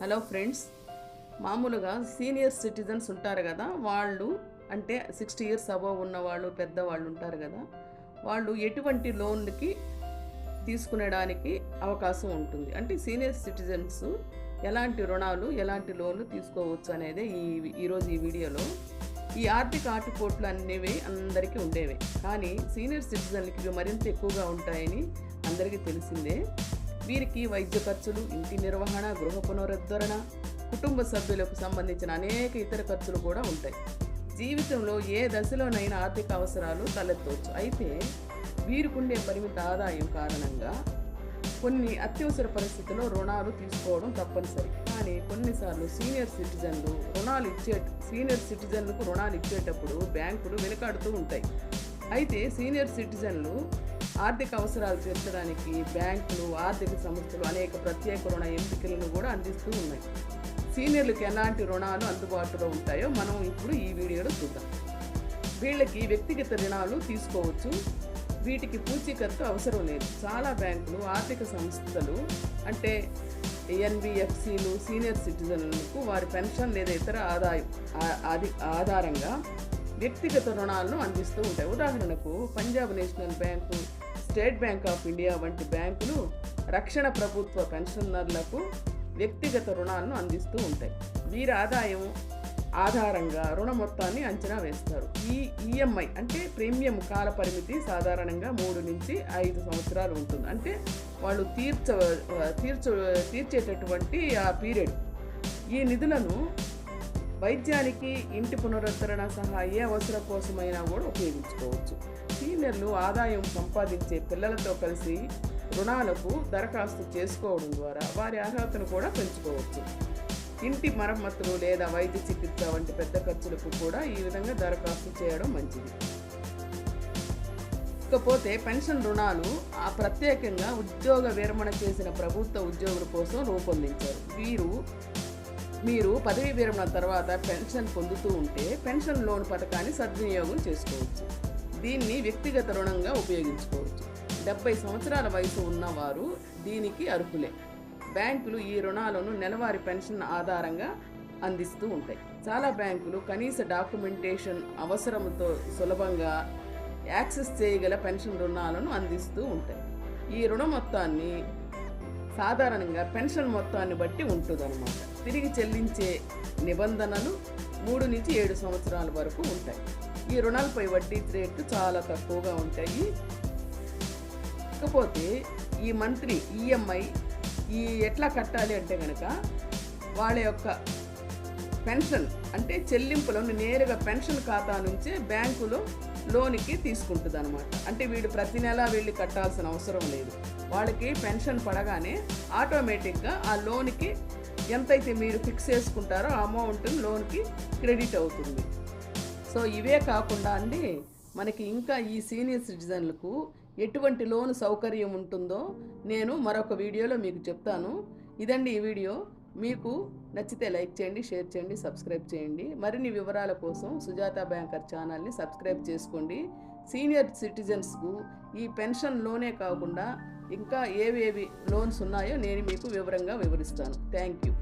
Hello friends మామూలుగా senior citizens ఉంటారు కదా వాళ్ళు అంటే సిక్స్టీ ఇయర్స్ అబవ్ ఉన్న వాళ్ళు పెద్దవాళ్ళు ఉంటారు కదా వాళ్ళు ఎటువంటి లోన్లకి తీసుకునేడానికి అవకాశం ఉంటుంది. అంటే సీనియర్ సిటిజన్స్ ఎలాంటి రుణాలు ఎలాంటి లోన్లు తీసుకోవచ్చు అనేది ఈ ఈరోజు ఈ వీడియోలో. ఈ ఆర్థిక ఆటుపోట్లు అనేవి అందరికీ ఉండేవి కానీ సీనియర్ సిటిజన్లకి ఇవి మరింత ఎక్కువగా ఉంటాయని అందరికీ తెలిసిందే. వీరికి వైద్య ఖర్చులు ఇంటి నిర్వహణ గృహ పునరుద్ధరణ కుటుంబ సభ్యులకు సంబంధించిన అనేక ఇతర ఖర్చులు కూడా ఉంటాయి. జీవితంలో ఏ దశలోనైనా ఆర్థిక అవసరాలు తలెత్తవచ్చు. అయితే వీరికుండే పరిమిత ఆదాయం కారణంగా కొన్ని అత్యవసర పరిస్థితుల్లో రుణాలు తీసుకోవడం తప్పనిసరి. కానీ కొన్నిసార్లు సీనియర్ సిటిజన్లు రుణాలు ఇచ్చే సీనియర్ సిటిజన్లకు రుణాలు ఇచ్చేటప్పుడు బ్యాంకులు వెనుకాడుతూ ఉంటాయి. అయితే సీనియర్ సిటిజన్లు ఆర్థిక అవసరాలు తీర్చడానికి బ్యాంకులు ఆర్థిక సంస్థలు అనేక ప్రత్యేక రుణ ఎంపికలను కూడా అందిస్తూ ఉన్నాయి. సీనియర్లకు ఎలాంటి రుణాలు అందుబాటులో ఉంటాయో మనం ఇప్పుడు ఈ వీడియోలో చూద్దాం. వీళ్ళకి వ్యక్తిగత రుణాలు తీసుకోవచ్చు. వీటికి పూచీకత్తు అవసరం లేదు. చాలా బ్యాంకులు ఆర్థిక సంస్థలు అంటే ఎన్బిఎఫ్సిలు సీనియర్ సిటిజన్లకు వారి పెన్షన్ లేదా ఇతర ఆదాయం ఆది ఆధారంగా వ్యక్తిగత రుణాలను అందిస్తూ ఉంటాయి. ఉదాహరణకు Punjab national bank state bank of India వంటి బ్యాంకులు రక్షణ ప్రభుత్వ పెన్షనర్లకు వ్యక్తిగత రుణాలను అందిస్తూ ఉంటాయి. వీరి ఆదాయం ఆధారంగా రుణ మొత్తాన్ని అంచనా వేస్తారు. ఈ ఈఎంఐ అంటే ప్రీమియం కాల పరిమితి సాధారణంగా మూడు నుంచి ఐదు సంవత్సరాలు ఉంటుంది. అంటే వాళ్ళు తీర్చ తీర్చ తీర్చేటటువంటి ఆ పీరియడ్. ఈ నిధులను వైద్యానికి ఇంటి పునరుద్ధరణ సహా ఏ అవసరం కోసమైనా కూడా ఉపయోగించుకోవచ్చు. సీనియర్లు ఆదాయం సంపాదించే పిల్లలతో కలిసి రుణాలకు దరఖాస్తు చేసుకోవడం ద్వారా వారి అర్హతను కూడా పెంచుకోవచ్చు. ఇంటి మరమ్మతులు లేదా వైద్య చికిత్స వంటి పెద్ద ఖర్చులకు కూడా ఈ విధంగా దరఖాస్తు చేయడం మంచిది. ఇకపోతే పెన్షన్ రుణాలు ఆ ప్రత్యేకంగా ఉద్యోగ విరమణ చేసిన ప్రభుత్వ ఉద్యోగుల కోసం రూపొందించారు. వీరు మీరు పదవీ విరమణ తర్వాత పెన్షన్ పొందుతూ ఉంటే పెన్షన్ లోన్ పథకాన్ని సద్వినియోగం చేసుకోవచ్చు. దీన్ని వ్యక్తిగత రుణంగా ఉపయోగించుకోవచ్చు. డెబ్బై సంవత్సరాల వయసు ఉన్నవారు దీనికి అర్హులే. బ్యాంకులు ఈ రుణాలను నెలవారీ పెన్షన్ ఆధారంగా అందిస్తూ ఉంటాయి. చాలా బ్యాంకులు కనీస డాక్యుమెంటేషన్ అవసరంతో సులభంగా యాక్సెస్ చేయగల పెన్షన్ రుణాలను అందిస్తూ ఉంటాయి. ఈ రుణ మొత్తాన్ని సాధారణంగా పెన్షన్ మొత్తాన్ని బట్టి ఉంటుందన్నమాట. తిరిగి చెల్లించే నిబంధనలు మూడు నుంచి ఏడు సంవత్సరాల వరకు ఉంటాయి. ఈ రుణాలపై వడ్డీ రేట్లు చాలా తక్కువగా ఉంటాయి. ఇకపోతే ఈ మంత్లీ ఈఎంఐ ఈ ఎట్లా కట్టాలి అంటే కనుక వాళ్ళ యొక్క పెన్షన్ అంటే చెల్లింపులను నేరుగా పెన్షన్ ఖాతా నుంచే బ్యాంకులో లోనికి తీసుకుంటుంది అనమాట అంటే వీడు ప్రతి నెల వెళ్ళి కట్టాల్సిన అవసరం లేదు. వాళ్ళకి పెన్షన్ పడగానే ఆటోమేటిక్గా ఆ లోన్కి ఎంతైతే మీరు ఫిక్స్ చేసుకుంటారో ఆ అమౌంట్ లోన్కి క్రెడిట్ అవుతుంది. సో ఇవే కాకుండా అండి మనకి ఇంకా ఈ సీనియర్ సిటిజన్లకు ఎటువంటి లోన్ సౌకర్యం ఉంటుందో నేను మరొక వీడియోలో మీకు చెప్తాను. ఇదండి ఈ వీడియో. మీకు నచ్చితే లైక్ చేయండి షేర్ చేయండి సబ్స్క్రైబ్ చేయండి. మరిన్ని వివరాల కోసం సుజాత బ్యాంకర్ ఛానల్ని సబ్స్క్రైబ్ చేసుకోండి. సీనియర్ సిటిజన్స్కు ఈ పెన్షన్లోనే కాకుండా ఇంకా ఏవేవి లోన్స్ ఉన్నాయో నేను మీకు వివరంగా వివరిస్తాను. Thank you.